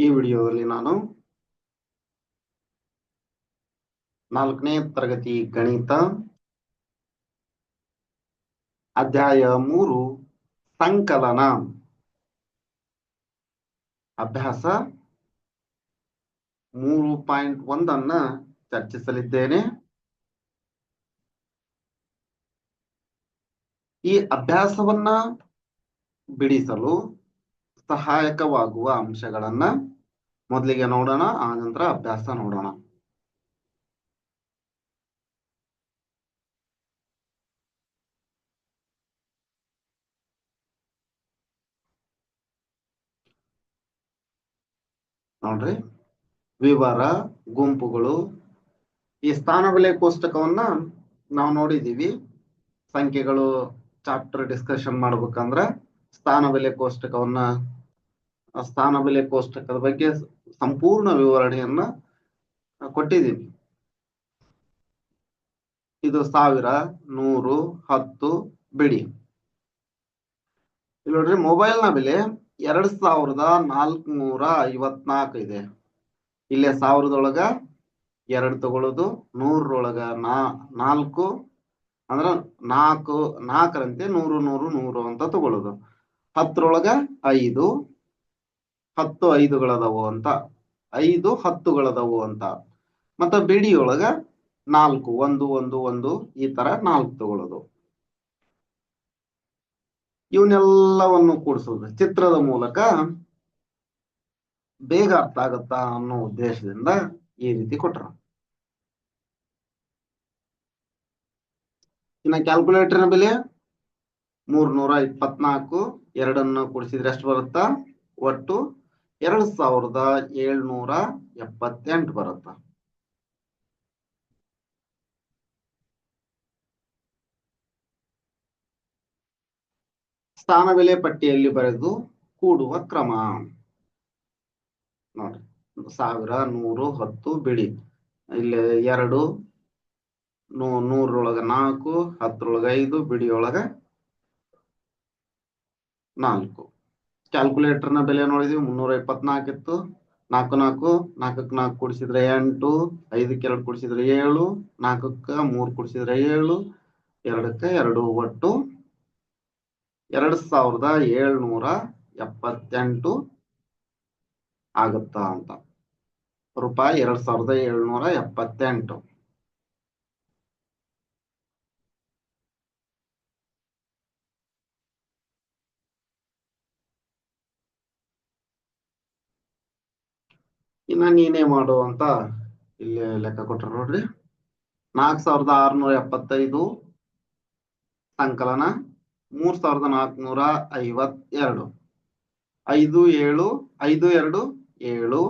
ಈ ವಿಡಿಯೋದಲ್ಲಿ ನಾನು ನಾಲ್ಕನೇ ತರಗತಿ ಗಣಿತ ಅಧ್ಯಾಯ ಮೂರು, ಸಂಕಲನ. ಅಭ್ಯಾಸ ಮೂರು ಪಾಯಿಂಟ್ ಒಂದನ್ನ ಚರ್ಚಿಸಲಿದ್ದೇನೆ. ಈ ಅಭ್ಯಾಸವನ್ನ ಬಿಡಿಸಲು ಸಹಾಯಕವಾಗುವ ಅಂಶಗಳನ್ನ ಮೊದಲಿಗೆ ನೋಡೋಣ, ಆ ನಂತರ ಅಭ್ಯಾಸ ನೋಡೋಣ. ನೋಡ್ರಿ, ವಿವರ, ಗುಂಪುಗಳು. ಈ ಸ್ಥಾನ ಬೆಲೆ ಕೋಷ್ಟಕವನ್ನ ನಾವು ನೋಡಿದೀವಿ. ಸಂಖ್ಯೆಗಳು ಚಾಪ್ಟರ್ ಡಿಸ್ಕಷನ್ ಮಾಡ್ಬೇಕಂದ್ರ ಸ್ಥಾನ ಬೆಲೆ ಕೋಷ್ಟಕವನ್ನ ಸ್ಥಾನ ಬೆಲೆ ಕೋಷ್ಟಕದ ಬಗ್ಗೆ ಸಂಪೂರ್ಣ ವಿವರಣೆಯನ್ನ ಕೊಟ್ಟಿದ್ದೀನಿ. ಇದು ಸಾವಿರ ನೂರು ಹತ್ತು ಬಿಡಿ. ಇಲ್ಲಿ ನೋಡ್ರಿ ಮೊಬೈಲ್ನ ಬೆಲೆ ಎರಡ್ ಸಾವಿರದ ನಾಲ್ಕುನೂರ ಐವತ್ನಾಲ್ಕು ಇದೆ. ಇಲ್ಲೇ ಸಾವಿರದೊಳಗ ಎರಡು ತಗೊಳ್ಳೋದು ನೂರರೊಳಗ ನಾ, ನಾಲ್ಕು, ಅಂದ್ರ ನಾಲ್ಕು, ನಾಲ್ಕರಂತೆ ನೂರು ನೂರು ನೂರು ಅಂತ ತಗೊಳ್ಳೋದು ಹತ್ತರೊಳಗ ಐದು ಹತ್ತು ಐದುಗಳದವು ಅಂತ. ಐದು ಹತ್ತುಗಳದವು ಅಂತ. ಮತ್ತ ಬಿಡಿಯೊಳಗ ನಾಲ್ಕು, ಒಂದು ಒಂದು ಒಂದು, ಈ ತರ ನಾಲ್ಕು ತಗೊಳ್ಳೋದು ಇವನ್ನೆಲ್ಲವನ್ನು ಕೂಡಿಸೋದು. ಚಿತ್ರದ ಮೂಲಕ ಬೇಗ ಅರ್ಥ ಆಗತ್ತಾ ಅನ್ನೋ ಉದ್ದೇಶದಿಂದ ಈ ರೀತಿ ಕೊಟ್ರ. ಇನ್ನ ಕ್ಯಾಲ್ಕುಲೇಟರ್ನ ಬೆಲೆ ಮೂರ್ನೂರ ಇಪ್ಪತ್ನಾಲ್ಕು, ಎರಡನ್ನು ಕೂಡಿಸಿದ್ರೆ ಎಷ್ಟು ಬರುತ್ತಾ? ಒಟ್ಟು ಎರಡ್ ಸಾವಿರದ ಏಳ್ನೂರ ಎಪ್ಪತ್ತೆಂಟು ಬರುತ್ತ. ಸ್ಥಾನ ಬೆಲೆ ಪಟ್ಟಿಯಲ್ಲಿ ಬರೆದು ಕೂಡುವ ಕ್ರಮ. ನೋಡ್ರಿ ಸಾವಿರ ನೂರು ಹತ್ತು ಬಿಡಿ ಇಲ್ಲಿ ಎರಡು ನೂ ನೂರೊಳಗ ನಾಲ್ಕು, ಹತ್ತರೊಳಗ ಐದು ಬಿಡಿಯೊಳಗ ನಾಲ್ಕು. ಕ್ಯಾಲ್ಕುಲೇಟರ್ನ ಬೆಲೆ ನೋಡಿದ್ವಿ, ಮುನ್ನೂರ ಇಪ್ಪತ್ನಾಲ್ಕು ಇತ್ತು. ನಾಲ್ಕು ನಾಲ್ಕು, ನಾಲ್ಕಕ್ಕೆ ನಾಲ್ಕು ಕೂಡಿಸಿದ್ರೆ ಎಂಟು, ಐದಕ್ಕೆ ಎರಡು ಕೂಡಿಸಿದ್ರೆ ಏಳು, ನಾಲ್ಕಕ್ಕೆ ಮೂರು ಕೂಡಿಸಿದ್ರೆ ಏಳು, ಎರಡಕ್ಕೆ ಎರಡು ಒಟ್ಟು ಎರಡ್ ಸಾವಿರದ ಏಳ್ನೂರ ಎಪ್ಪತ್ತೆಂಟು ಆಗುತ್ತಾ ಅಂತ. ರೂಪಾಯಿ ಎರಡ್ ಸಾವಿರದ ಏಳ್ನೂರ ಎಪ್ಪತ್ತೆಂಟು. ಇನ್ನ ನೀನೇ ಮಾಡು ಅಂತ ಇಲ್ಲಿ ಲೆಕ್ಕ ಕೊಟ್ರ ನೋಡ್ರಿ. ನಾಲ್ಕ್ ಸಾವಿರದ ಆರ್ನೂರ ಎಪ್ಪತ್ತೈದು ಸಂಕಲನ, ಮೂರ್ ಸಾವಿರದ ನಾಲ್ಕುನೂರ ಐವತ್ತೆರಡು. ಐದು ಏಳು, ಐದು ಎರಡು, ಏಳು.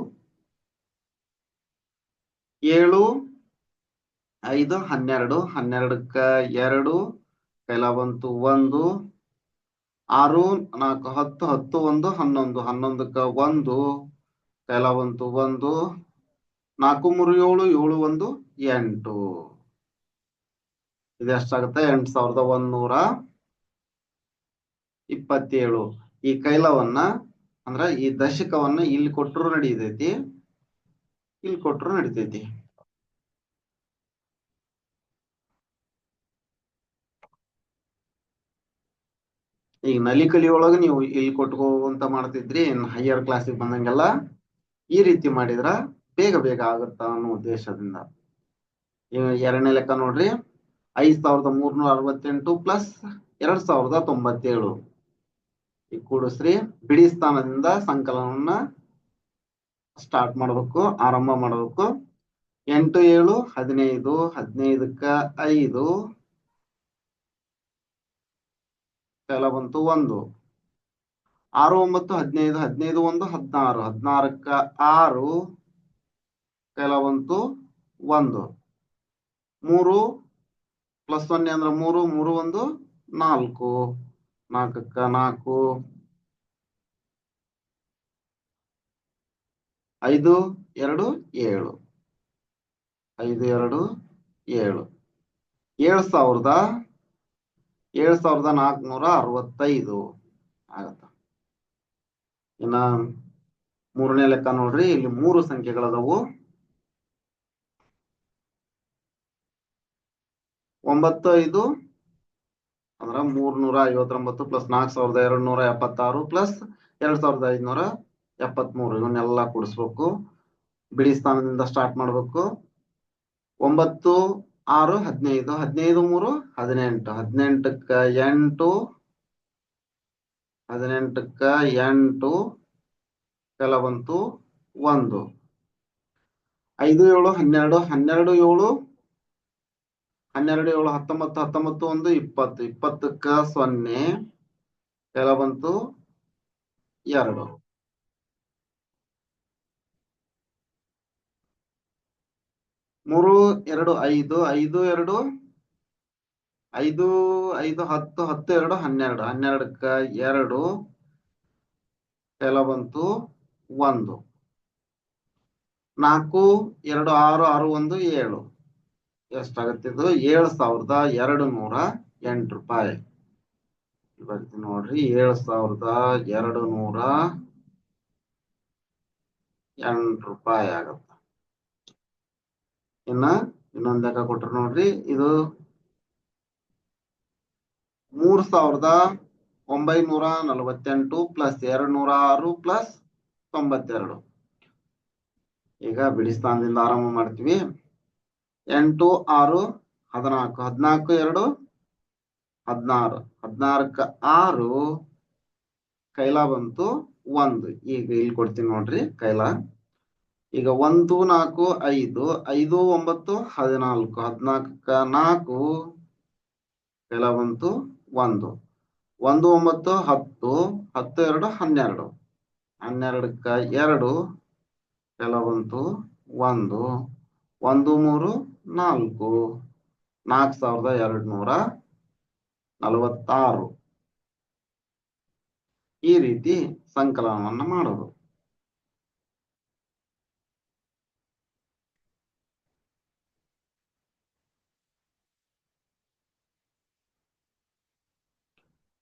ಏಳು, ಐದು, ಹನ್ನೆರಡು, ಹನ್ನೆರಡಕ್ಕ ಎರಡು, ಕೈಲ ಬಂತು ಒಂದು. ಆರು, ನಾಲ್ಕು, ಹತ್ತು ಹತ್ತು, ಒಂದು, ಹನ್ನೊಂದು, ಹನ್ನೊಂದಕ್ಕ ಒಂದು. ಕೈಲ ಬಂತು ಒಂದು, ನಾಲ್ಕು, ಮೂರು, ಏಳು ಏಳು, ಒಂದು, ಎಂಟು. ಇದೆಷ್ಟಾಗುತ್ತೆ ಎಂಟು ಸಾವಿರದ ಒಂದೂರ ಇಪ್ಪತ್ತೇಳು. ಈ ಕೈಲವನ್ನ, ಅಂದ್ರ ಈ ದಶಕವನ್ನ ಇಲ್ಲಿ ಕೊಟ್ಟರು ನಡೀತೈತಿ, ಇಲ್ಲಿ ಕೊಟ್ಟರು ನಡಿತೈತಿ. ಈಗ ನಲಿ ಕಲಿಯೊಳಗ ನೀವು ಇಲ್ಲಿ ಕೊಟ್ಕೋಂತ ಮಾಡ್ತಿದ್ರಿ ಹೈಯರ್ ಕ್ಲಾಸಿಗೆ ಬಂದಂಗೆಲ್ಲ ಈ ರೀತಿ ಮಾಡಿದ್ರ ಬೇಗ ಬೇಗ ಆಗುತ್ತ ಅನ್ನೋ ಉದ್ದೇಶದಿಂದ. ಎರಡನೇ ಲೆಕ್ಕ ನೋಡ್ರಿ. ಐದ್ ಸಾವಿರದ ಮೂರ್ನೂರ ಅರವತ್ತೆಂಟು ಪ್ಲಸ್ ಎರಡ್ ಸಾವಿರದ ತೊಂಬತ್ತೇಳು. ಈ ಕೂಡಿಸ್ರಿ. ಬಿಡಿ ಸ್ಥಾನದಿಂದ ಸಂಕಲನವನ್ನ ಸ್ಟಾರ್ಟ್ ಮಾಡ್ಬೇಕು, ಆರಂಭ ಮಾಡ್ಬೇಕು. ಎಂಟು, ಏಳು, ಹದಿನೈದು, ಹದಿನೈದಕ್ಕ ಐದು. ಬಂತು ಒಂದು. ಆರು ಒಂಬತ್ತು, ಹದಿನೈದು ಹದಿನೈದು ಒಂದು, ಹದಿನಾರು. ಹದಿನಾರಕ್ಕ ಆರು ಕೆಲವಂತು ಒಂದು. ಮೂರು ಪ್ಲಸ್ ಸೊನ್ನೆ ಅಂದ್ರೆ ಮೂರು ಮೂರು ಒಂದು, ನಾಲ್ಕು. ನಾಲ್ಕಕ್ಕ ನಾಲ್ಕು. ಐದು, ಎರಡು, ಏಳು. ಐದು, ಎರಡು, ಏಳು. ಏಳು ಸಾವಿರದ ಏಳು ಸಾವಿರದ ನಾಲ್ಕುನೂರ ಅರವತ್ತೈದು. ಆಗತ್ತ. ಇನ್ನ ಮೂರನೇ ಲೆಕ್ಕ ನೋಡ್ರಿ, ಇಲ್ಲಿ ಮೂರು ಸಂಖ್ಯೆಗಳದವು. ಒಂಬತ್ತು, ಐದು, ಅಂದ್ರ ಮೂರ್ನೂರ ಐವತ್ತೊಂಬತ್ತು ಪ್ಲಸ್ ನಾಲ್ಕು ಸಾವಿರದ ಎರಡ್ ನೂರ ಎಪ್ಪತ್ತಾರು ಪ್ಲಸ್ ಎರಡ್ ಸಾವಿರದ ಐದ್ನೂರ ಎಪ್ಪತ್ಮೂರು, ಇವನ್ನೆಲ್ಲ ಕೂಡಿಸ್ಬೇಕು. ಬಿಡಿ ಸ್ಥಾನದಿಂದ ಸ್ಟಾರ್ಟ್ ಮಾಡ್ಬೇಕು. ಒಂಬತ್ತು, ಆರು, ಹದಿನೈದು ಹದಿನೈದು, ಮೂರು, ಹದಿನೆಂಟು. ಹದಿನೆಂಟಕ್ಕ ಎಂಟು ಹದಿನೆಂಟಕ್ಕ ಎಂಟು, ಕೆಲವಂತು ಒಂದು. ಐದು, ಏಳು, ಹನ್ನೆರಡು ಹನ್ನೆರಡು, ಏಳು ಹನ್ನೆರಡು, ಏಳು, ಹತ್ತೊಂಬತ್ತು ಹತ್ತೊಂಬತ್ತು, ಒಂದು, ಇಪ್ಪತ್ತು. ಇಪ್ಪತ್ತಕ್ಕ ಸೊನ್ನೆ, ಕೆಲವಂತು ಎರಡು. ಮೂರು, ಎರಡು, ಐದು ಐದು, ಎರಡು ಐದು ಐದು, ಹತ್ತು ಹತ್ತು, ಎರಡು, ಹನ್ನೆರಡು. ಹನ್ನೆರಡಕ್ಕ ಎರಡು ಕೆಲ ಬಂತು ಒಂದು. ನಾಲ್ಕು, ಎರಡು, ಆರು ಆರು, ಒಂದು, ಏಳು. ಎಷ್ಟಾಗತ್ತಿದ್ದು ಏಳು ಸಾವಿರದ ಎರಡು ನೂರ ಎಂಟು ರೂಪಾಯಿ. ಬರ್ತೀನಿ ನೋಡ್ರಿ. ಏಳು ಸಾವಿರದ ಎರಡು ನೂರ ಎಂಟು ರೂಪಾಯಿ ಆಗತ್ತ. ಇನ್ನ ಇನ್ನೊಂದ್ ಲೆಕ್ಕ ಕೊಟ್ರು ನೋಡ್ರಿ. ಇದು ಮೂರ್ ಸಾವಿರದ ಒಂಬೈನೂರ ನಲವತ್ತೆಂಟು ಪ್ಲಸ್ ಎರಡ್ ನೂರ ಆರು ಪ್ಲಸ್ ತೊಂಬತ್ತೆರಡು. ಈಗ ಬಿಡಿಸ್ತಾನದಿಂದ ಆರಂಭ ಮಾಡ್ತೀವಿ. ಎಂಟು, ಆರು, ಹದಿನಾಲ್ಕು ಹದಿನಾಲ್ಕು, ಎರಡು, ಹದಿನಾರು. ಹದಿನಾರಕ್ಕ ಆರು, ಕೈಲ ಬಂತು ಒಂದು. ಈಗ ಇಲ್ಲಿ ಕೊಡ್ತೀನಿ ನೋಡ್ರಿ ಕೈಲ. ಈಗ ಒಂದು, ನಾಲ್ಕು, ಐದು ಐದು, ಒಂಬತ್ತು, ಹದಿನಾಲ್ಕು ಹದಿನಾಲ್ಕ ನಾಲ್ಕು, ಕೈಲ ಬಂತು ಒಂದು. ಒಂದು, ಒಂಬತ್ತು, ಹತ್ತು ಹತ್ತು, ಎರಡು, ಹನ್ನೆರಡು. ಹನ್ನೆರಡಕ್ಕ ಎರಡು, ಕೆಲವಂತು ಒಂದು. ಒಂದು, ಮೂರು, ನಾಲ್ಕು. ನಾಲ್ಕು ಸಾವಿರದ ಎರಡು ನೂರ ನಲವತ್ತಾರು. ಈ ರೀತಿ ಸಂಕಲನವನ್ನು ಮಾಡೋದು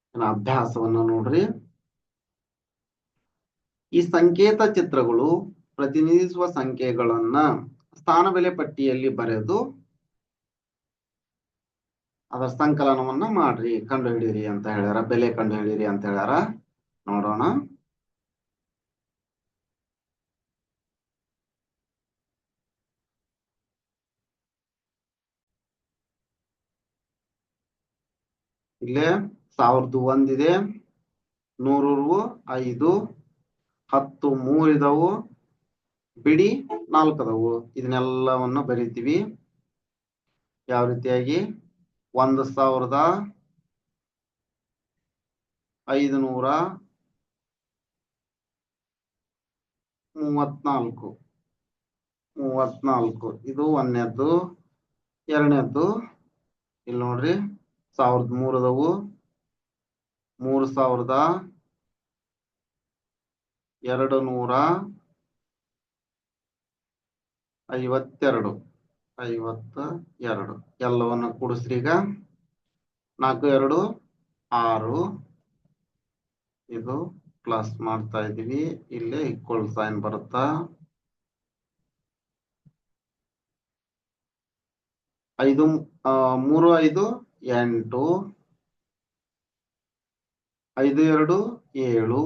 ಇನ್ನು ಅಭ್ಯಾಸವನ್ನ ನೋಡ್ರಿ. ಈ ಸಂಕೇತ ಚಿತ್ರಗಳು ಪ್ರತಿನಿಧಿಸುವ ಸಂಖ್ಯೆಗಳನ್ನ ಸ್ಥಾನ ಬೆಲೆ ಪಟ್ಟಿಯಲ್ಲಿ ಬರೆದು ಅದರ ಸಂಕಲನವನ್ನ ಮಾಡ್ರಿ. ಕಂಡು ಅಂತ ಹೇಳ್ಯಾರ. ಬೆಲೆ ಕಂಡು ಅಂತ ಹೇಳ್ಯಾರ. ನೋಡೋಣ. ಇಲ್ಲೇ ಸಾವಿರದ ಒಂದಿದೆ ನೂರು ಐದು, ಹತ್ತು ಮೂರಿದವು, ಬಿಡಿ ನಾಲ್ಕು ಅದಾವು ಇದನ್ನೆಲ್ಲವನ್ನು ಬರಿತೀವಿ. ಯಾವ ರೀತಿಯಾಗಿ? ಒಂದು ಸಾವಿರದ ಐದು ನೂರ ಮೂವತ್ನಾಲ್ಕು. ಮೂವತ್ನಾಲ್ಕು. ಇದು ಒಂದನೇದ್ದು, ಎರಡನೇದ್ದು. ಇಲ್ಲಿ ನೋಡ್ರಿ, ಸಾವಿರದ ಮೂರದವು. ಮೂರು ಸಾವಿರದ ಎರಡು ನೂರ ಐವತ್ತೆರಡು. ಐವತ್ತ ಎರಡು ಎಲ್ಲವನ್ನ ಕೂಡಿಸ್ರಿ ಈಗ. ನಾಲ್ಕು, ಎರಡು, ಆರು. ಇದು ಪ್ಲಸ್ ಮಾಡ್ತಾ ಇದೀವಿ ಇಲ್ಲೇ ಈಕ್ವಲ್ ಸೈನ್ ಬರುತ್ತಾ? ಐದು ಮೂರು, ಐದು, ಎಂಟು. ಐದು, ಎರಡು, ಏಳು,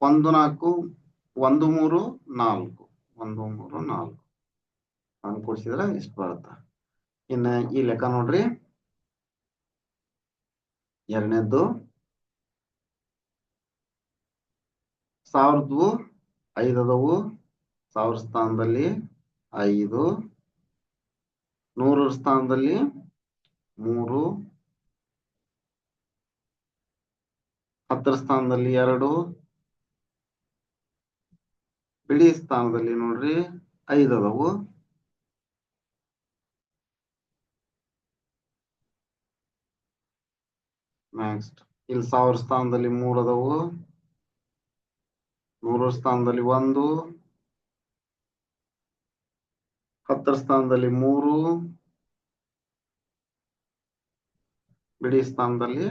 ಒಂದು, ನಾಲ್ಕು, ಒಂದು, ಮೂರು, ನಾಲ್ಕು. ಒಂದು, ಮೂರು, ನಾಲ್ಕು. ಹಂಗೆ ಕೊಡ್ಸಿದ್ರೆ ಇಷ್ಟು ಬರುತ್ತೆ? ಇನ್ನು ಈ ಲೆಕ್ಕ ನೋಡ್ರಿ. ಎರಡನೇದ್ದು, ಸಾವಿರದ್ದು ಐದದವು ಸಾವಿರ ಸ್ಥಾನದಲ್ಲಿ ಐದು. ನೂರರ ಸ್ಥಾನದಲ್ಲಿ ಮೂರು. ಹತ್ತರ ಸ್ಥಾನದಲ್ಲಿ ಎರಡು ಬಿಡಿ ಸ್ಥಾನದಲ್ಲಿ ನೋಡ್ರಿ ಐದು ಅದಾವು. ನೆಕ್ಸ್ಟ್ ಇಲ್ಲಿ ಸಾವಿರ ಸ್ಥಾನದಲ್ಲಿ ಮೂರು ಅದಾವು. ನೂರರ ಸ್ಥಾನದಲ್ಲಿ ಒಂದು, ಹತ್ತರ ಸ್ಥಾನದಲ್ಲಿ ಮೂರು ಬಿಡಿ ಸ್ಥಾನದಲ್ಲಿ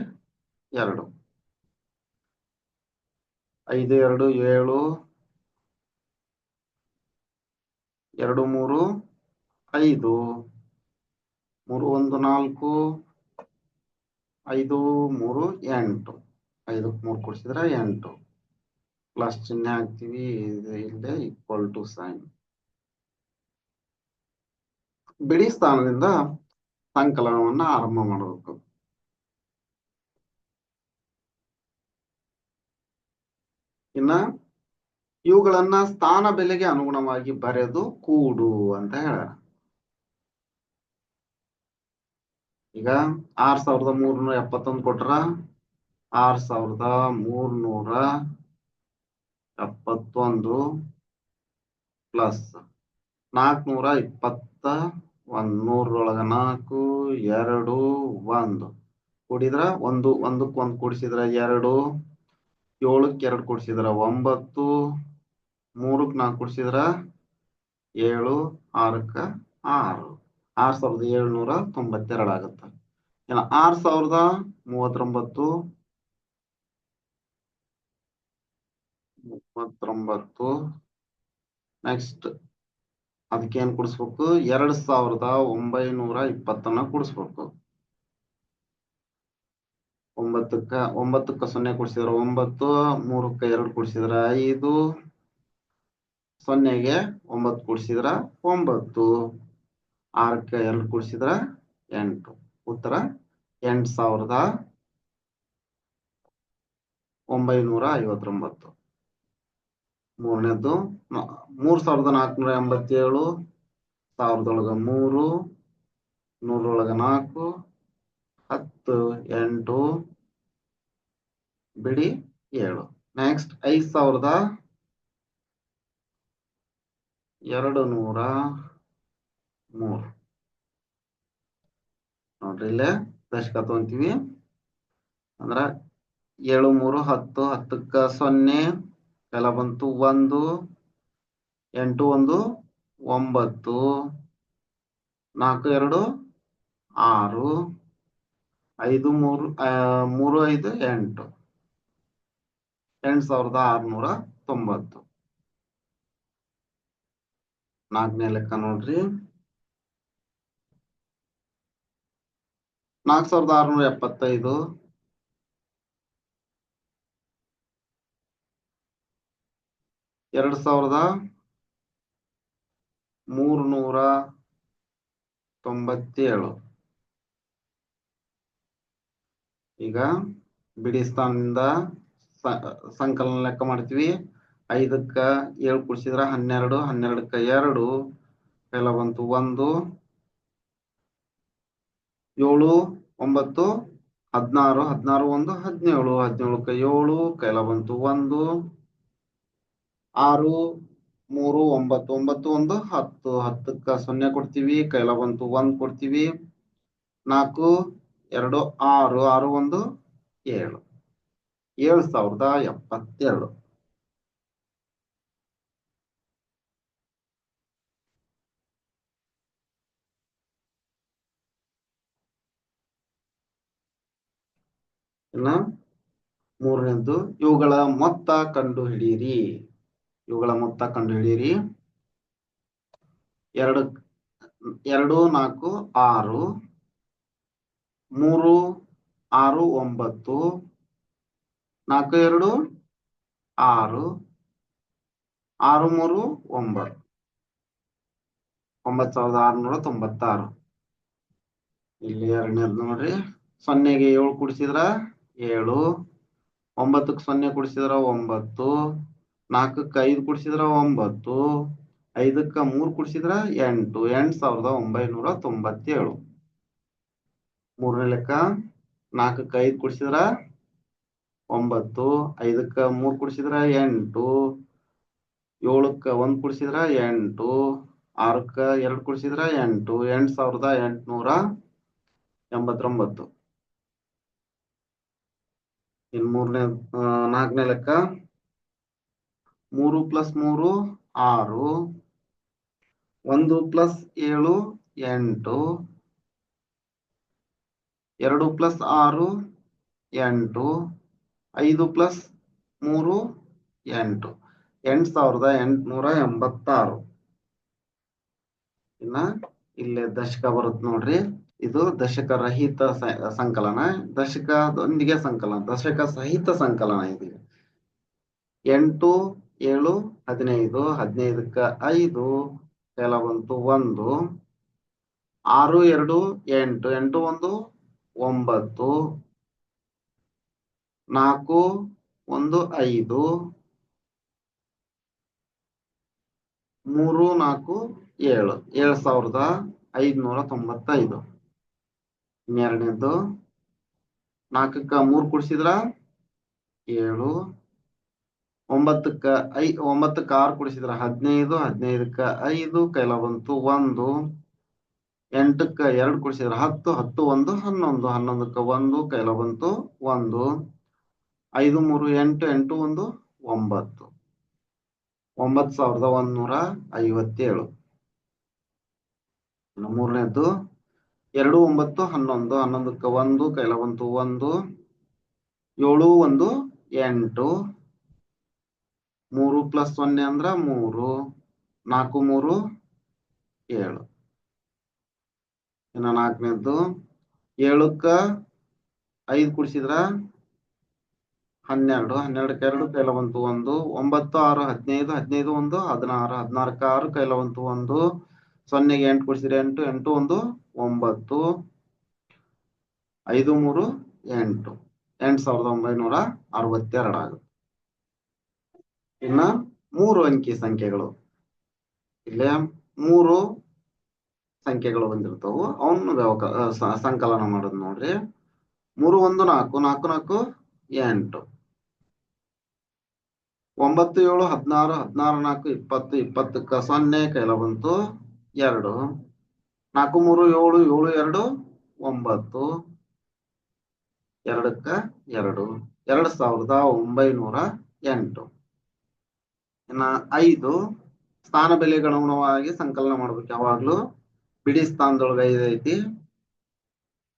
ಎರಡು. ಐದು, ಎರಡು, ಏಳು, ಎರಡು, ಮೂರು, ಐದು. ಮೂರು, ಒಂದು, ನಾಲ್ಕು, ಐದು, ಮೂರು, ಎಂಟು. ಐದಕ್ಕೆ ಮೂರು ಕೊಡಿಸಿದ್ರೆ ಎಂಟು. ಪ್ಲಸ್ ಚಿಹ್ನೆ ಹಾಕ್ತೀವಿ ಇಲ್ಲದೆ ಈಕ್ವಲ್ ಟು ಸೈನ್ ಬಿಡಿ ಸ್ಥಾನದಿಂದ ಸಂಕಲನವನ್ನ ಆರಂಭ ಮಾಡಬೇಕು. ಇನ್ನ ಇವುಗಳನ್ನ ಸ್ಥಾನ ಬೆಲೆಗೆ ಅನುಗುಣವಾಗಿ ಬರೆದು ಕೂಡು ಅಂತ ಹೇಳ ಈಗ ಆರ್ ಸಾವಿರದ ಮೂರ್ನೂರ ಎಪ್ಪತ್ತೊಂದು ಕೊಟ್ರ ಆರ್ ಸಾವಿರದ ಮೂರ್ನೂರ ಎಪ್ಪತ್ತೊಂದು ಪ್ಲಸ್ ನಾಲ್ಕನೂರ ಇಪ್ಪತ್ತ ಒಂದ್ ನೂರೊಳಗ ನಾಲ್ಕು, ಎರಡು, ಒಂದು. ಕೂಡಿದ್ರ ಒಂದು ಒಂದಕ್ಕೆ ಒಂದು ಕೂಡಿಸಿದ್ರ ಎರಡು ಏಳಕ್ಕೆ ಎರಡು ಕೊಡ್ಸಿದ್ರ, ಒಂಬತ್ತು, ಮೂರಕ್ಕೆ ನಾಲ್ಕು ಕೊಡ್ಸಿದ್ರ, ಏಳು, ಆರಕ್ಕ ಆರು. ಆರ್ ಸಾವಿರದ ಏಳ್ನೂರ ತೊಂಬತ್ತೆರಡು ಆಗತ್ತ. ಏನ ಆರ್ ಸಾವಿರದ ಮೂವತ್ತೊಂಬತ್ತು ಮೂವತ್ತೊಂಬತ್ತು ನೆಕ್ಸ್ಟ್ ಅದಕ್ಕೇನ್ ಕೊಡಿಸ್ಬೇಕು? ಎರಡ್ ಸಾವಿರದ ಒಂಬೈನೂರ ಇಪ್ಪತ್ತನ್ನ ಕೂಡಿಸ್ಬೇಕು. ಒಂಬತ್ತಕ್ಕ ಒಂಬತ್ತಕ್ಕ ಸೊನ್ನೆ ಕೊಡ್ಸಿದ್ರ, ಒಂಬತ್ತು, ಮೂರಕ್ಕ ಎರಡು ಕೊಡ್ಸಿದ್ರ, ಐದು ಸೊನ್ನೆಗೆ ಒಂಬತ್ತು ಕೊಡ್ಸಿದ್ರ, ಒಂಬತ್ತು ಆರಕ್ಕೆ ಎರಡು ಕೊಡ್ಸಿದ್ರ, ಎಂಟು. ಉತ್ತರ, ಎಂಟು ಸಾವಿರದ ಒಂಬೈನೂರ ಐವತ್ತೊಂಬತ್ತು. ಮೂರನೇದ್ದು ಮೂರು ಸಾವಿರದ ನಾಲ್ಕುನೂರ ಎಂಬತ್ತೇಳು, ಸಾವಿರದೊಳಗ ಮೂರು ನೂರೊಳಗ ನಾಲ್ಕು ಹತ್ತು ಎಂಟು ಬಿಡಿ ಏಳು. ನೆಕ್ಸ್ಟ್ ಐದು ಸಾವಿರದ ಎರಡು ನೂರ ಮೂರು. ನೋಡ್ರಿ ಇಲ್ಲೇ ದಶಕ ತಗೊಂತೀವಿ. ಅಂದ್ರ ಏಳು ಮೂರು ಹತ್ತು, ಹತ್ತಕ್ಕ ಸೊನ್ನೆ ಎಲ್ಲ ಬಂತು ಒಂದು, ಎಂಟು ಒಂದು, ಒಂಬತ್ತು, ನಾಲ್ಕು ಎರಡು, ಆರು ಐದು ಮೂರು ಮೂರು ಐದು ಎಂಟು. ಎಂಟು ಸಾವಿರದ ಆರ್ನೂರ ತೊಂಬತ್ತು. ನಾಲ್ಕನೇ ಲೆಕ್ಕ ನೋಡ್ರಿ. ನಾಲ್ಕು ಸಾವಿರದ ಆರ್ನೂರ ಎಪ್ಪತ್ತೈದು. ಎರಡು ಸಾವಿರದ ಮೂರ್ನೂರ ತೊಂಬತ್ತೇಳು. ಈಗ ಬಿಡಿ ಸ್ಥಾನದಿಂದ ಸಂಕಲನ ಲೆಕ್ಕ ಮಾಡ್ತೀವಿ. ಐದಕ್ಕ ಏಳು ಕೂಡಿಸಿದ್ರ ಹನ್ನೆರಡು, ಹನ್ನೆರಡಕ್ಕ ಎರಡು, ಎಲ್ಲ ಬಂತು ಒಂದು, ಏಳು, ಒಂಬತ್ತು, ಹದಿನಾರು ಹದಿನಾರು ಒಂದು, ಹದಿನೇಳು, ಹದಿನೇಳಕ್ಕ ಏಳು ಕೈಲ ಬಂತು ಒಂದು, ಆರು, ಮೂರು, ಒಂಬತ್ತು ಒಂಬತ್ತು ಒಂದು, ಹತ್ತು, ಹತ್ತಕ್ಕ ಸೊನ್ನೆ ಕೊಡ್ತೀವಿ ಕೈಲ ಬಂತು ಒಂದ್ ಕೊಡ್ತೀವಿ, ನಾಲ್ಕು ಎರಡು, ಆರು ಆರು ಒಂದು, ಏಳು. ಏಳು ಸಾವಿರದ ಎಪ್ಪತ್ತೆರಡು. ಇನ್ನ ಮೂರನೇದು, ಇವುಗಳ ಮೊತ್ತ ಕಂಡು ಹಿಡಿಯಿರಿ ಇವುಗಳ ಮೊತ್ತ ಕಂಡು ಹಿಡಿಯಿರಿ ಎರಡು ಎರಡು, ನಾಲ್ಕು, ಆರು ಮೂರು, ಆರು, ಒಂಬತ್ತು, ನಾಲ್ಕು, ಎರಡು, ಆರು ಆರು, ಮೂರು, ಒಂಬತ್ತು. ಒಂಬತ್ತು ಸಾವಿರದ ಆರುನೂರ ತೊಂಬತ್ತಾರು. ಇಲ್ಲಿ ಎರಡನೇದು ನೋಡ್ರಿ. ಸೊನ್ನೆಗೆ ಏಳು ಕುಡಿಸಿದ್ರ? ಏಳು. ಒಂಬತ್ತಕ್ಕೆ ಸೊನ್ನೆ ಕುಡಿಸಿದ್ರ? ಒಂಬತ್ತು. ನಾಲ್ಕಕ್ಕೆ ಐದು ಕುಡಿಸಿದ್ರ? ಒಂಬತ್ತು. ಐದಕ್ಕ ಮೂರು ಕುಡಿಸಿದ್ರ? ಎಂಟು. ಎಂಟು ಸಾವಿರದ ಒಂಬೈನೂರ ತೊಂಬತ್ತೇಳು. ಮೂರನೇ ಲೆಕ್ಕ, ನಾಲ್ಕಕ್ಕೆ ಐದು ಕುಡಿಸಿದ್ರ ಒಂಬತ್ತು, ಐದಕ್ಕ ಮೂರು ಕುಡಿಸಿದ್ರ ಎಂಟು, ಏಳಕ್ಕ ಒಂದ್ ಕುಡಿಸಿದ್ರ ಎಂಟು, ಆರಕ್ಕ ಎರಡು ಕುಡಿಸಿದ್ರ ಎಂಟು ಎಂಟು ಸಾವಿರದ ಎಂಟುನೂರ ಎಂಬತ್ತೊಂಬತ್ತು. ಇನ್ ಮೂರನೇ ನಾಲ್ಕನೇ ಲೆಕ್ಕ, ಮೂರು ಪ್ಲಸ್ ಮೂರು, ಆರು, ಒಂದು ಪ್ಲಸ್ ಏಳು, ಎಂಟು ಎರಡು ಪ್ಲಸ್ ಆರು, ಎಂಟು. ಐದು ಪ್ಲಸ್ ಮೂರು, ಎಂಟು. ಎಂಟು ಸಾವಿರದ ಎಂಟುನೂರ ಎಂಬತ್ತಾರು. ಇನ್ನ ಇಲ್ಲಿ ದಶಕ ಬರುತ್ತೆ ನೋಡ್ರಿ. ಇದು ದಶಕ ರಹಿತ ಸಂಕಲನ. ದಶಕದೊಂದಿಗೆ ಸಂಕಲನ. ದಶಕ ಸಹಿತ ಸಂಕಲನ ಇದು. ಎಂಟು, ಏಳು, ಹದಿನೈದು, ಹದಿನೈದಕ್ಕ ಐದು ಕೆಲವಂತು ಒಂದು. ಆರು, ಎರಡು, ಎಂಟು. ಎಂಟು ಒಂದು ಒಂಬತ್ತು, ನಾಲ್ಕು, ಒಂದು, ಐದು, ಮೂರು, ನಾಲ್ಕು, ಏಳು. ಏಳು ಸಾವಿರದ ಐದುನೂರ ತೊಂಬತ್ತೈದು. ಇನ್ನೆರಡನೇದು, ನಾಲ್ಕಕ್ಕ ಮೂರು ಕುಡಿಸಿದ್ರ? ಏಳು. ಒಂಬತ್ತಕ್ಕ ಐ, ಒಂಬತ್ತಕ್ಕ ಆರು ಕುಡಿಸಿದ್ರ? ಹದಿನೈದು, ಹದಿನೈದಕ್ಕ ಐದು ಕೈಲ ಬಂತು ಒಂದು. ಎಂಟಕ್ಕ ಎರಡು ಕೊಡಿಸಿದ್ರೆ ಹತ್ತು ಹತ್ತು ಒಂದು, ಹನ್ನೊಂದು. ಹನ್ನೊಂದಕ್ಕ ಒಂದು, ಕೈಲ ಬಂತು ಒಂದು. ಐದು, ಮೂರು, ಎಂಟು ಎಂಟು, ಒಂದು, ಒಂಬತ್ತು. ಒಂಬತ್ತು ಸಾವಿರದ ಒಂದೂರ ಐವತ್ತೇಳು. ಮೂರನೇದು ಮೂರನೇದ್ದು, ಎರಡು, ಒಂಬತ್ತು, ಹನ್ನೊಂದು. ಹನ್ನೊಂದಕ್ಕೆ ಒಂದು, ಕೈಲ ಬಂತು ಒಂದು. ಏಳು, ಒಂದು, ಎಂಟು. ಮೂರು ಪ್ಲಸ್ ಸೊನ್ನೆ ಅಂದ್ರ ಮೂರು. ನಾಲ್ಕು, ಮೂರು, ಏಳು. ಇನ್ನು ನಾಲ್ಕನೇದ್ದು, ಏಳಕ್ಕ ಐದು ಕುಡಿಸಿದ್ರ ಹನ್ನೆರಡು ಹನ್ನೆರಡಕ್ಕೆ ಎರಡು ಕೈಲ ಬಂತು ಒಂದು, ಒಂಬತ್ತು, ಆರು, ಹದಿನೈದು ಹದಿನೈದು, ಒಂದು, ಹದಿನಾರು ಹದಿನಾಲ್ಕು ಆರು, ಕೈಲ ಬಂತು ಒಂದು, ಸೊನ್ನೆಗೆ ಎಂಟು ಕುಡಿಸಿದ್ರೆ ಎಂಟು ಎಂಟು, ಒಂದು, ಒಂಬತ್ತು, ಐದು, ಮೂರು, ಎಂಟು. ಎಂಟು ಸಾವಿರದ ಒಂಬೈನೂರ ಅರವತ್ತೆರಡು ಆಗುತ್ತೆ. ಇನ್ನ ಮೂರು ಅಂಕಿ ಸಂಖ್ಯೆಗಳು. ಇಲ್ಲೇ ಮೂರು ಸಂಖ್ಯೆಗಳು ಬಂದಿರ್ತಾವು. ಅವನ್ನ ಸಂಕಲನ ಮಾಡೋದು ನೋಡ್ರಿ. ಮೂರು, ಒಂದು, ನಾಲ್ಕು ನಾಲ್ಕು ನಾಲ್ಕು, ಎಂಟು. ಒಂಬತ್ತು, ಏಳು, ಹದಿನಾರು ಹದಿನಾರು, ನಾಲ್ಕು, ಇಪ್ಪತ್ತು, ಇಪ್ಪತ್ತಕ್ಕ ಸೊನ್ನೆ ಕೈಲ ಬಂತು. ಎರಡು. ನಾಲ್ಕು, ಮೂರು, ಏಳು ಏಳು, ಎರಡು, ಒಂಬತ್ತು. ಎರಡಕ್ಕ ಎರಡು. ಎರಡು ಸಾವಿರದ ಒಂಬೈನೂರ ಎಂಟು. ಇನ್ನ ಐದು, ಸ್ಥಾನ ಬೆಲೆಗೆ ಅನುಗುಣವಾಗಿ ಸಂಕಲನ ಮಾಡ್ಬೇಕು ಯಾವಾಗ್ಲೂ. ಬಿಡಿ ಸ್ಥಾನದೊಳಗ ಐದೈತಿ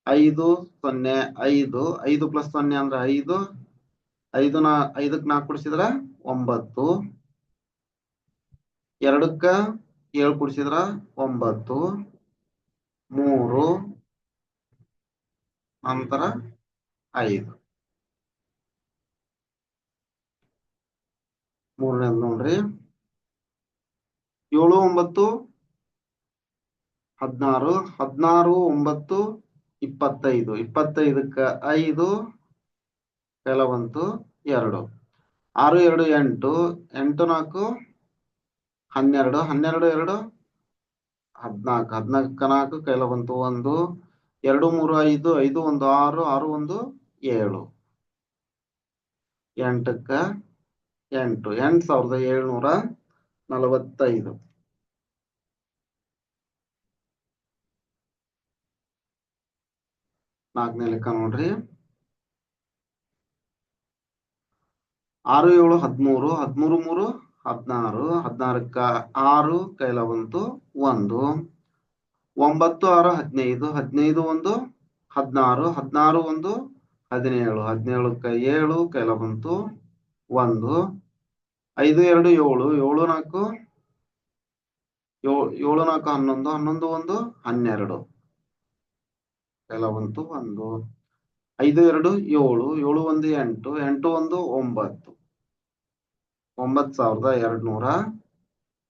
ಐದು ಸೊನ್ನೆ, ಐದು ಐದು ಪ್ಲಸ್ ಸೊನ್ನೆ ಅಂದ್ರ ಐದು ಐದು ನಾ, ಐದಕ್ ನಾಲ್ಕು ಕುಡಿಸಿದ್ರ ಒಂಬತ್ತು. ಎರಡಕ್ಕ ಏಳು ಕುಡಿಸಿದ್ರ ಒಂಬತ್ತು. ಮೂರು, ನಂತರ ಐದು. ಮೂರನೇದು ನೋಡ್ರಿ. ಏಳು, ಒಂಬತ್ತು ಹದಿನಾರು ಹದಿನಾರು, ಒಂಬತ್ತು, ಇಪ್ಪತ್ತೈದು. ಇಪ್ಪತ್ತೈದಕ್ಕ ಐದು, ಕೆಲವಂತು ಎರಡು. ಆರು, ಎರಡು, ಎಂಟು. ಎಂಟು, ನಾಲ್ಕು, ಹನ್ನೆರಡು. ಹನ್ನೆರಡು, ಎರಡು, ಹದಿನಾಲ್ಕು. ಹದಿನಾಲ್ಕು ನಾಲ್ಕು, ಕೈಲವಂತು ಒಂದು. ಎರಡು, ಮೂರು, ಐದು. ಐದು, ಒಂದು, ಆರು. ಆರು, ಒಂದು, ಏಳು. ಎಂಟಕ್ಕ ಎಂಟು. ಎಂಟು ಸಾವಿರದ ಏಳ್ನೂರ ನಲವತ್ತೈದು. ನಾಲ್ಕನೇ ಲೆಕ್ಕ ನೋಡ್ರಿ. ಆರು, ಏಳು, ಹದಿಮೂರು ಹದಿಮೂರು, ಮೂರು, ಹದಿನಾರು, ಹದಿನಾರಕ್ಕ ಆರು, ಕೈಲ ಬಂತು ಒಂದು. ಒಂಬತ್ತು, ಆರು, ಹದಿನೈದು ಹದಿನೈದು, ಒಂದು, ಹದಿನಾರು ಹದಿನಾರು, ಒಂದು, ಹದಿನೇಳು, ಹದಿನೇಳಕ್ಕ ಏಳು, ಕೈಲ ಬಂತು ಒಂದು. ಐದು, ಎರಡು, ಏಳು ಏಳು, ನಾಲ್ಕು ಏಳು ನಾಲ್ಕು, ಹನ್ನೊಂದು ಹನ್ನೊಂದು, ಒಂದು, ಹನ್ನೆರಡು. ಕೈಲ ಬಂತು ಒಂದು ಐದು, ಎರಡು, ಏಳು ಏಳು, ಒಂದು, ಎಂಟು ಎಂಟು, ಒಂದು, ಒಂಬತ್ತು. ಒಂಬತ್ತು ಸಾವಿರದ ಎರಡು ನೂರ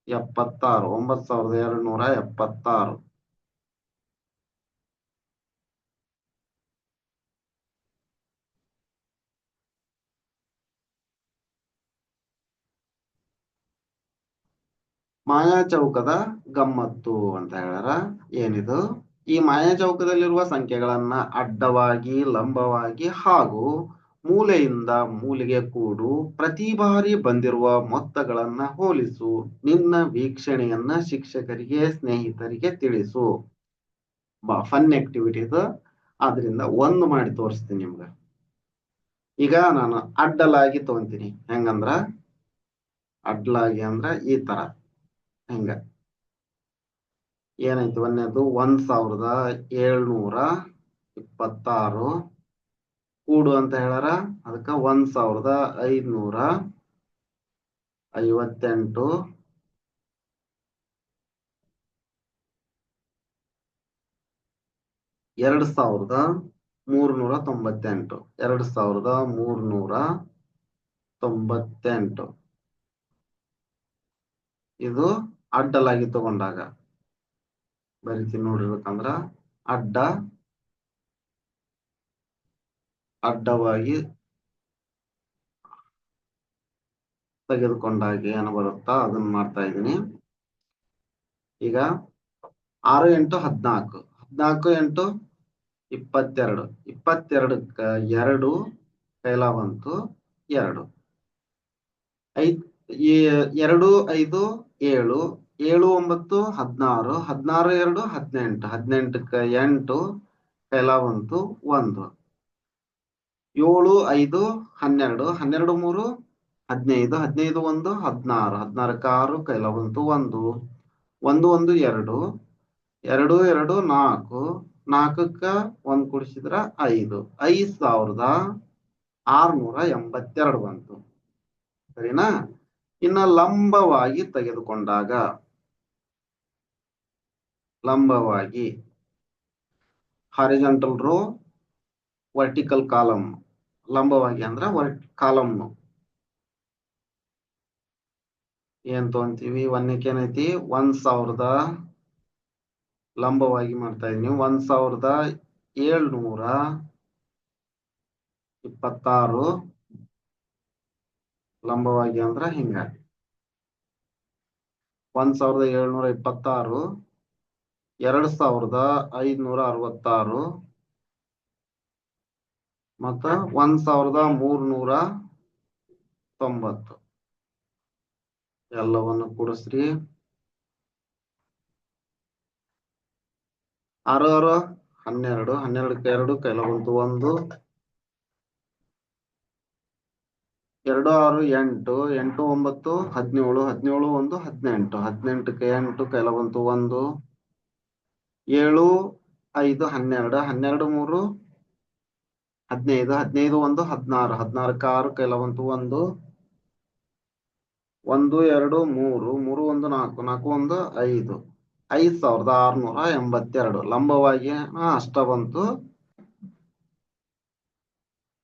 ಎಪ್ಪತ್ತಾರು, ಒಂಬತ್ತು ಸಾವಿರದ ಎರಡು ನೂರ ಎಪ್ಪತ್ತಾರು. ಮಾಯಾ ಚೌಕದ ಗಮ್ಮತ್ತು ಅಂತ ಹೇಳ್ಯಾರ. ಏನಿದು? ಈ ಮಾಯಾ ಚೌಕದಲ್ಲಿರುವ ಸಂಖ್ಯೆಗಳನ್ನ ಅಡ್ಡವಾಗಿ, ಲಂಬವಾಗಿ ಹಾಗೂ ಮೂಲೆಯಿಂದ ಮೂಲೆಗೆ ಕೂಡು ಪ್ರತಿ ಬಾರಿ ಬಂದಿರುವ ಮೊತ್ತಗಳನ್ನ ಹೋಲಿಸು. ನಿನ್ನ ವೀಕ್ಷಣೆಯನ್ನ ಶಿಕ್ಷಕರಿಗೆ, ಸ್ನೇಹಿತರಿಗೆ ತಿಳಿಸು. ಫನ್ ಆಕ್ಟಿವಿಟಿ ಇದು. ಆದ್ರಿಂದ ಒಂದು ಮಾಡಿ ತೋರಿಸ್ತೀನಿ ನಿಮ್ಗ. ಈಗ ನಾನು ಅಡ್ಡಲಾಗಿ ತಗೊಂತೀನಿ ಹೆಂಗಂದ್ರ? ಅಡ್ಡಲಾಗಿ ಅಂದ್ರ ಈ ತರ. ಹೆಂಗ? ಏನಾಯ್ತು ಒಂದನೇದು ಒಂದ್ ಸಾವಿರದ ಏಳ್ನೂರ ಇಪ್ಪತ್ತಾರು. ಕೂಡು ಅಂತ ಹೇಳಾರ? ಅದಕ್ಕ ಒಂದ್ ಸಾವಿರದ ಐದ್ನೂರ ಐವತ್ತೆಂಟು. ಎರಡ್ ಸಾವಿರದ ಮೂರ್ನೂರ ತೊಂಬತ್ತೆಂಟು. ಎರಡ್ ಸಾವಿರದ ಮೂರ್ನೂರ ತೊಂಬತ್ತೆಂಟು. ಇದು ಅಡ್ಡಲಾಗಿ ತಗೊಂಡಾಗ. ಬರಿತೀನಿ ನೋಡಿರ್ಬೇಕಂದ್ರ ಅಡ್ಡ, ಅಡ್ಡವಾಗಿ ತೆಗೆದುಕೊಂಡಾಗ ಏನು ಬರುತ್ತಾ ಅದನ್ನ ಮಾಡ್ತಾ ಇದ್ದೀನಿ. ಈಗ ಆರು ಎಂಟು ಹದ್ನಾಲ್ಕು ಹದ್ನಾಲ್ಕು ಎಂಟು ಇಪ್ಪತ್ತೆರಡು ಇಪ್ಪತ್ತೆರಡಕ್ಕ ಎರಡು ಕೈಲ ಬಂತು ಎರಡು. ಐದ್ ಎರಡು, ಐದು, ಏಳು ಏಳು, ಒಂಬತ್ತು, ಹದಿನಾರು ಹದಿನಾರು, ಎರಡು, ಹದಿನೆಂಟು. ಹದಿನೆಂಟಕ್ಕ ಎಂಟು ಕೈಲ ಒಂದು. ಏಳು, ಐದು, ಹನ್ನೆರಡು ಹನ್ನೆರಡು, ಮೂರು, ಹದಿನೈದು ಹದಿನೈದು, ಒಂದು, ಹದಿನಾರು. ಹದಿನಾರಕ್ಕ ಆರು ಕೈಲ ಒಂದು. ಒಂದು ಒಂದು, ಎರಡು. ಎರಡು ಎರಡು, ನಾಲ್ಕು. ನಾಲ್ಕಕ್ಕೆ ಒಂದು ಕುಡಿಸಿದ್ರ ಐದು. ಐದು ಸಾವಿರದ ಆರುನೂರ ಎಂಬತ್ತೆರಡು ಬಂತು. ಸರಿನಾ? ಇನ್ನ ಲಂಬವಾಗಿ ತೆಗೆದುಕೊಂಡಾಗ ಲಂಬವಾಗಿ. ಹಾರಿಜಾಂಟಲ್ ರೋ ವರ್ಟಿಕಲ್ ಕಾಲಮ್ ಲಂಬವಾಗಿ ಅಂದ್ರ ವರ್ಟ್ ಕಾಲಮ್ನು ಏನ್ ತಗೊಂತೀವಿ? ಒಂದಕ್ಕೆ ಏನೈತಿ? ಒಂದ್ ಸಾವಿರದ ಲಂಬವಾಗಿ ಮಾಡ್ತಾ ಇದೀನಿ. ಒಂದ್ ಸಾವಿರದ ಏಳ್ನೂರ ಇಪ್ಪತ್ತಾರು ಲಂಬವಾಗಿ ಅಂದ್ರ ಹಿಂಗಾಗಿ ಒಂದ್ ಸಾವಿರದ ಏಳ್ನೂರ ಇಪ್ಪತ್ತಾರು ಎರಡ್ ಸಾವಿರದ ಐದ್ನೂರ ಅರವತ್ತಾರು ಮತ್ತ ಒಂದ್ ಸಾವಿರದ ಮೂರ್ನೂರ ತೊಂಬತ್ತು ಎಲ್ಲವನ್ನು ಕೂಡಿಸ್ರಿ. ಆರು ಆರು, ಹನ್ನೆರಡು, ಹನ್ನೆರಡಕ್ಕೆ ಎರಡು ಕೈಲ ಬಂತು ಒಂದು. ಎರಡು ಆರು, ಎಂಟು ಎಂಟು ಒಂಬತ್ತು, ಹದಿನೇಳು ಹದಿನೇಳು ಒಂದು, ಹದಿನೆಂಟು, ಹದಿನೆಂಟಕ್ಕೆ ಎಂಟು ಕೈಲ ಬಂತು ಒಂದು. ಏಳು, ಐದು, ಹನ್ನೆರಡು ಹನ್ನೆರಡು, ಮೂರು, ಹದಿನೈದು ಹದಿನೈದು, ಒಂದು, ಹದಿನಾರು. ಹದಿನಾರಕ್ಕೆ ಆರು ಕೈಲ ಬಂತು ಒಂದು. ಒಂದು, ಎರಡು, ಮೂರು. ಮೂರು, ಒಂದು, ನಾಲ್ಕು. ನಾಲ್ಕು, ಒಂದು, ಐದು. ಐದ್ ಸಾವಿರದ ಆರ್ನೂರ ಎಂಬತ್ತೆರಡು. ಲಂಬವಾಗಿ ಅಷ್ಟ ಬಂತು.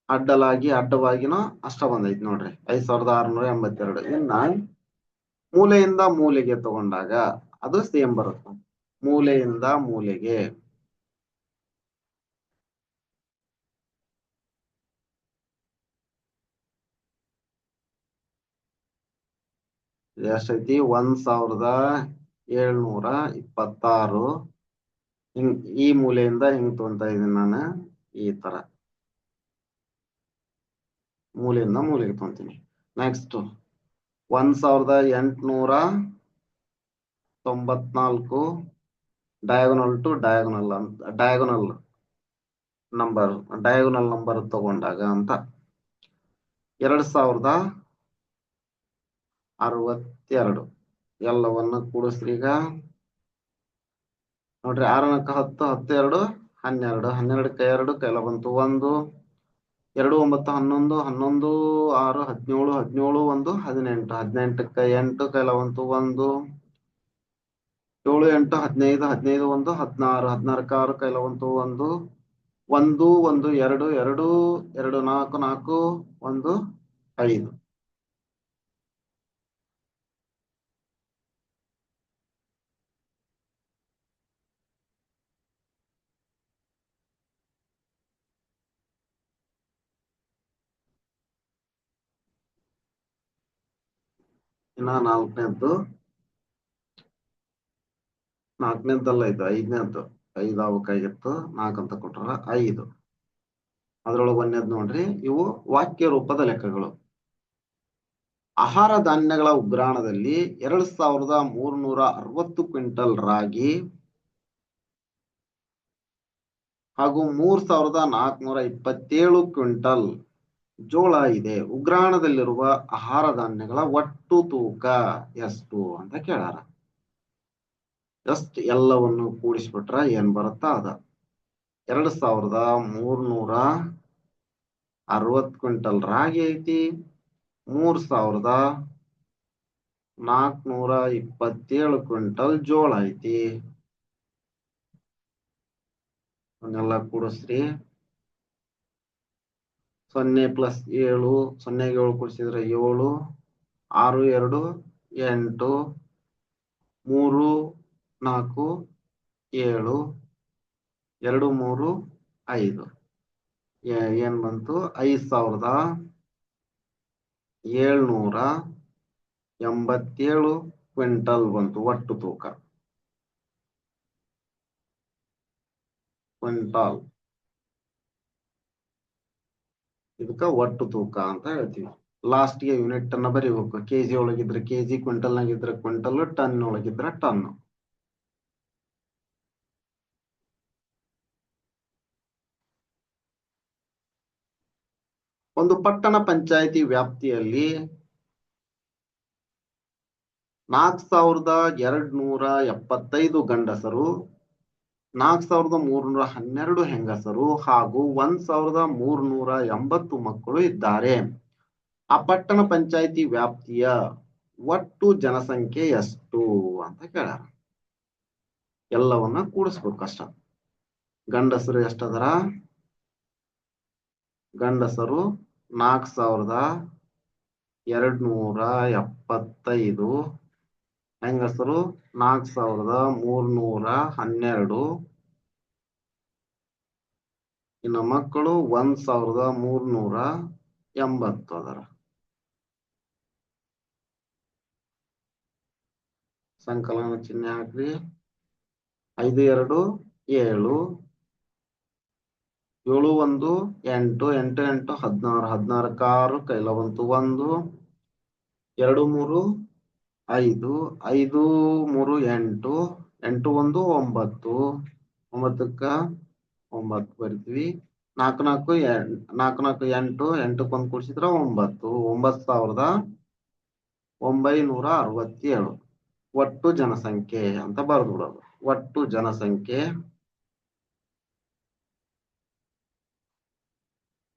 ಅಡ್ಡಲಾಗಿ, ಅಡ್ಡವಾಗಿನ ಅಷ್ಟ ಬಂದೈತಿ ನೋಡ್ರಿ. ಐದ್ ಸಾವಿರದ ಆರ್ನೂರ ಎಂಬತ್ತೆರಡು. ಇನ್ನ ಮೂಲೆಯಿಂದ ಮೂಲೆಗೆ ತಗೊಂಡಾಗ ಅದು ಸೇಮ್ ಬರುತ್ತೆ. ಮೂಲೆಯಿಂದ ಮೂಲೆಗೆ. ಎಷ್ಟೈತಿ? ಒಂದ್ ಸಾವಿರದ ಏಳ್ನೂರ ಇಪ್ಪತ್ತಾರು. ಹಿಂಗ್, ಈ ಮೂಲೆಯಿಂದ ಹಿಂಗ್ ತಗೊಂತಾ ಇದೀನಿ ನಾನು, ಈ ತರ. ಮೂಲೆಯಿಂದ ಮೂಲೆಗೆ ತಗೊಂತೀನಿ. ನೆಕ್ಸ್ಟ್ ಒಂದ್ ಸಾವಿರದ ಎಂಟ್ನೂರ ತೊಂಬತ್ನಾಲ್ಕು. ಡಯಾಗೋನಲ್ ಟು ಡಯಾಗೋನಲ್ ಅಂತ ಡಯಾಗೋನಲ್ ನಂಬರ್ ಡಯಾಗೋನಲ್ ನಂಬರ್ ತಗೊಂಡಾಗ ಅಂತ. ಎರಡ್ ಸಾವಿರದ ಅರವತ್ತೆರಡು. ಎಲ್ಲವನ್ನ ಈಗ. ನೋಡ್ರಿ, ಆರನಕ್ಕ ಹತ್ತು, ಹತ್ತೆರಡು, ಹನ್ನೆರಡು. ಹನ್ನೆರಡಕ್ಕೆ ಎರಡು, ಕೈಲ ಬಂತು ಒಂದು. ಎರಡು, ಒಂಬತ್ತು, ಹನ್ನೊಂದು ಹನ್ನೊಂದು, ಆರು, ಹದಿನೇಳು ಹದಿನೇಳು, ಒಂದು, ಹದಿನೆಂಟು. ಹದಿನೆಂಟಕ್ಕೆ ಎಂಟು, ಕೈಲ ಬಂತು ಒಂದು. ಏಳು ಎಂಟು ಹದಿನೈದು ಹದಿನೈದು ಒಂದು, ಹದಿನಾರು ಹದಿನಾರು ಆರು ಕೈಲ ಒಂದು ಒಂದು ಒಂದು ಒಂದು, ಎರಡು ಎರಡು ಎರಡು, ನಾಲ್ಕು ನಾಲ್ಕು, ಒಂದು, ಐದು. ಇನ್ನ ನಾಲ್ಕನೇದ್ದು. ನಾಲ್ಕನೇದ್ದಲ್ಲ ಇದು ಐದನೇದ್ದು ಐದು ಆಗ್ಬೇಕಾಗಿತ್ತು ನಾಲ್ಕು ಅಂತ ಕೊಟ್ರ ಐದು. ಅದರೊಳಗೆ ಒಂದೇದ್ ನೋಡ್ರಿ, ಇವು ವಾಕ್ಯ ರೂಪದ ಲೆಕ್ಕಗಳು. ಆಹಾರ ಧಾನ್ಯಗಳ ಉಗ್ರಾಣದಲ್ಲಿ ಎರಡ್ ಸಾವಿರದ ಮೂರ್ನೂರ ಅರವತ್ತು ಕ್ವಿಂಟಲ್ ರಾಗಿ ಹಾಗೂ ಮೂರ್ ಸಾವಿರದ ನಾಲ್ಕುನೂರ ಇಪ್ಪತ್ತೇಳು ಕ್ವಿಂಟಲ್ ಜೋಳ ಇದೆ. ಉಗ್ರಾಣದಲ್ಲಿರುವ ಆಹಾರ ಧಾನ್ಯಗಳ ಒಟ್ಟು ತೂಕ ಎಷ್ಟು ಅಂತ ಕೇಳಾರ. ಎಷ್ಟು ಎಲ್ಲವನ್ನು ಕೂಡಿಸ್ಬಿಟ್ರ ಏನ್ ಬರುತ್ತಾ ಅದ? ಎರಡ್ ಸಾವಿರದ ಮೂರ್ನೂರ ಅರವತ್ ಕ್ವಿಂಟಲ್ ರಾಗಿ ಐತಿ. ಮೂರ್ ಸಾವಿರದ ನಾಲ್ಕನೂರ ಇಪ್ಪತ್ತೇಳು ಕ್ವಿಂಟಲ್ ಜೋಳ ಐತಿ. ಅವನ್ನೆಲ್ಲ ಕೂಡಿಸ್ರಿ. ಸೊನ್ನೆ ಪ್ಲಸ್ ಏಳು, ಸೊನ್ನೆಗೆ ಏಳು ಕೂಡಿಸಿದ್ರೆ ಏಳು, ಆರು, ಎರಡು, ಎಂಟು, ಮೂರು ನಾಲ್ಕು, ಏಳು, ಎರಡು, ಮೂರು, ಐದು. ಏನ್ ಬಂತು? ಐದ್ ಸಾವಿರದ ಏಳ್ನೂರ ಎಂಬತ್ತೇಳು ಕ್ವಿಂಟಲ್ ಬಂತು ಒಟ್ಟು ತೂಕ. ಕ್ವಿಂಟಾಲ್. ಇದಕ್ಕ ಒಟ್ಟು ತೂಕ ಅಂತ ಹೇಳ್ತೀವಿ. ಲಾಸ್ಟ್ಗೆ ಯೂನಿಟ್ ಅನ್ನ ಬರೀಬೇಕು. ಕೆಜಿ ಒಳಗಿದ್ರೆ ಕೆಜಿ ಕ್ವಿಂಟಲ್ ನಾಗಿದ್ರೆ ಕ್ವಿಂಟಲ್ ಟನ್ ಒಳಗಿದ್ರೆ ಟನ್ ಒಂದು ಪಟ್ಟಣ ಪಂಚಾಯಿತಿ ವ್ಯಾಪ್ತಿಯಲ್ಲಿ ನಾಲ್ಕ್ ಸಾವಿರದ ಎರಡ್ ನೂರ ಎಪ್ಪತ್ತೈದು ಗಂಡಸರು, ನಾಲ್ಕ್ ಸಾವಿರದ ಮೂರ್ನೂರ ಹನ್ನೆರಡು ಹೆಂಗಸರು ಹಾಗೂ ಒಂದ್ ಸಾವಿರದ ಮೂರ್ನೂರ ಎಂಬತ್ತು ಮಕ್ಕಳು ಇದ್ದಾರೆ. ಆ ಪಟ್ಟಣ ಪಂಚಾಯಿತಿ ವ್ಯಾಪ್ತಿಯ ಒಟ್ಟು ಜನಸಂಖ್ಯೆ ಎಷ್ಟು ಅಂತ ಕೇಳ್ಯಾರ. ಎಲ್ಲವನ್ನ ಕೂಡಿಸ್ಬೇಕು ಅಷ್ಟ. ಗಂಡಸರು ಎಷ್ಟದರ? ಗಂಡಸರು ನಾಲ್ಕ್ ಸಾವಿರದ ಎರಡ್ ನೂರ ಎಪ್ಪತ್ತೈದು, ಹೆಂಗಸರು ನಾಲ್ಕ್ ಸಾವಿರದ ಮೂರ್ನೂರ ಹನ್ನೆರಡು, ಇನ್ನು ಮಕ್ಕಳು ಒಂದ್ ಸಾವಿರದ ಮೂರ್ನೂರ ಎಂಬತ್ತು ಅದರ. ಸಂಕಲನ ಚಿಹ್ನೆ ಹಾಕ್ರಿ ಐದು, ಎರಡು, ಏಳು ಏಳು ಒಂದು, ಎಂಟು ಎಂಟು ಎಂಟು, ಹದಿನಾರು ಹದಿನಾರಕ್ಕೆ ಆರು ಕೈಲ ಬಂತು ಒಂದು ಎರಡು, ಮೂರು, ಐದು ಐದು, ಮೂರು, ಎಂಟು ಎಂಟು, ಒಂದು, ಒಂಬತ್ತು, ಒಂಬತ್ತಕ್ಕ ಒಂಬತ್ತು ಬರ್ತೀವಿ. ನಾಲ್ಕು ನಾಲ್ಕು ನಾಲ್ಕು ನಾಲ್ಕು, ಎಂಟು ಎಂಟಕ್ಕೆ ಒಂದು ಕೂಡಿಸಿದ್ರೆ ಒಂಬತ್ತು ಒಂಬತ್ತು ಸಾವಿರದ ಒಂಬೈನೂರ ಅರವತ್ತೇಳು. ಒಟ್ಟು ಜನಸಂಖ್ಯೆ ಅಂತ ಬರೆದು ಬಿಡೋದು. ಒಟ್ಟು ಜನಸಂಖ್ಯೆ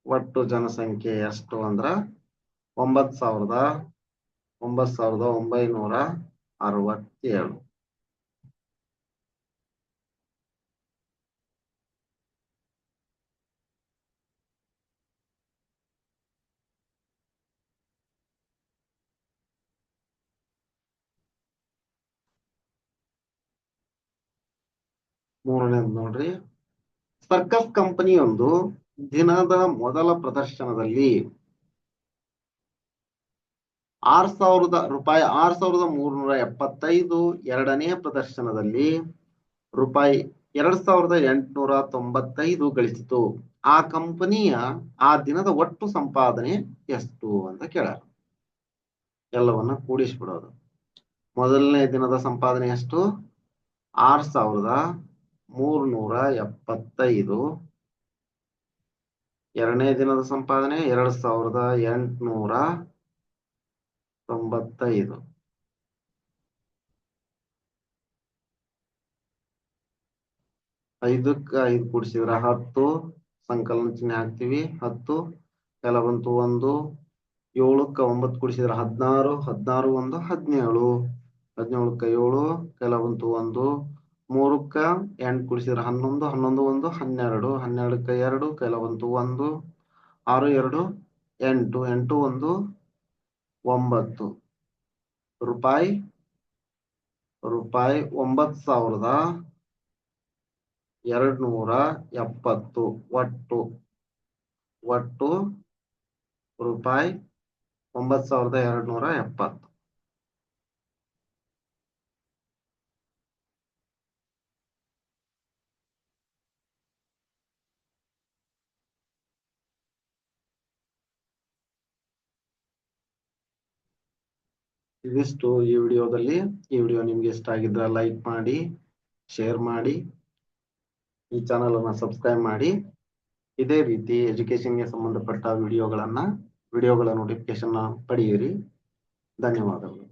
ಒಟ್ಟು ಜನಸಂಖ್ಯೆ ಎಷ್ಟು ಅಂದ್ರ ಒಂಬತ್ ಸಾವಿರದ ಒಂಬತ್ ಸಾವಿರದ ಒಂಬೈನೂರ ಅರವತ್ತೇಳು. ಮೂರನೇದು ನೋಡ್ರಿ. ಸರ್ಕಸ್ ಕಂಪನಿಯೊಂದು ದಿನದ ಮೊದಲ ಪ್ರದರ್ಶನದಲ್ಲಿ ಆರ್ ಸಾವಿರದ ರೂಪಾಯಿ, ಆರ್ ಸಾವಿರದ ಮೂರ್ನೂರ ಎಪ್ಪತ್ತೈದು ಎರಡನೇ ಪ್ರದರ್ಶನದಲ್ಲಿ ರೂಪಾಯಿ ಎರಡ್ ಸಾವಿರದ ಎಂಟುನೂರ ತೊಂಬತ್ತೈದು ಗಳಿಸಿತು. ಆ ಕಂಪನಿಯ ಆ ದಿನದ ಒಟ್ಟು ಸಂಪಾದನೆ ಎಷ್ಟು ಅಂತ ಕೇಳ್ಯಾರ ಎಲ್ಲವನ್ನ ಕೂಡಿಸ್ಬಿಡೋದು. ಮೊದಲನೇ ದಿನದ ಸಂಪಾದನೆ ಎಷ್ಟು? ಆರ್ ಸಾವಿರದ ಮೂರ್ನೂರ ಎಪ್ಪತ್ತೈದು ಎರಡನೇ ದಿನದ ಸಂಪಾದನೆ ಎರಡ್ ಸಾವಿರದ ಎಂಟುನೂರ ತೊಂಬತ್ತೈದು. ಐದಕ್ಕ ಐದು ಕೂಡಿಸಿದ್ರ ಹತ್ತು, ಸಂಕಲನ ಚಿಹ್ನೆ ಹಾಕ್ತಿವಿ, ಹತ್ತು ಕೆಲ ಬಂತು ಒಂದು, ಏಳಕ್ಕ ಒಂಬತ್ತು ಕೂಡಿಸಿದ್ರ ಹದಿನಾರು ಹದಿನಾರು ಒಂದು ಹದಿನೇಳು, ಹದಿನೇಳಕ್ಕ ಏಳು ಕೆಲ ಬಂತು ಒಂದು ಮೂರಕ್ಕ ಎಂಟು ಕೂಡಿಸಿದ್ರ ಹನ್ನೊಂದು ಹನ್ನೊಂದು ಒಂದು, ಹನ್ನೆರಡು, ಹನ್ನೆರಡಕ್ಕ ಎರಡು ಕೈಲ ಬಂತು ಒಂದು, ಆರು ಎರಡು, ಎಂಟು ಎಂಟು ಒಂದು, ಒಂಬತ್ತು. ರೂಪಾಯಿ ರೂಪಾಯಿ ಒಂಬತ್ತು ಸಾವಿರದ ಎರಡ್ ನೂರ ಎಪ್ಪತ್ತು. ಒಟ್ಟು ಒಟ್ಟು ರೂಪಾಯಿ ಒಂಬತ್ ಸಾವಿರದ ಎರಡ್ ನೂರ ಎಪ್ಪತ್ತು. ಇದಿಷ್ಟು ಈ ವಿಡಿಯೋದಲ್ಲಿ. ಈ ವಿಡಿಯೋ ನಿಮ್ಗೆ ಇಷ್ಟ ಆಗಿದ್ರೆ ಲೈಕ್ ಮಾಡಿ, ಶೇರ್ ಮಾಡಿ, ಈ ಚಾನಲ್ ಅನ್ನ ಸಬ್ಸ್ಕ್ರೈಬ್ ಮಾಡಿ. ಇದೇ ರೀತಿ ಎಜುಕೇಶನ್ಗೆ ಸಂಬಂಧಪಟ್ಟ ವಿಡಿಯೋಗಳನ್ನ, ವಿಡಿಯೋಗಳ ನೋಟಿಫಿಕೇಶನ್ ಪಡೆಯಿರಿ. ಧನ್ಯವಾದಗಳು.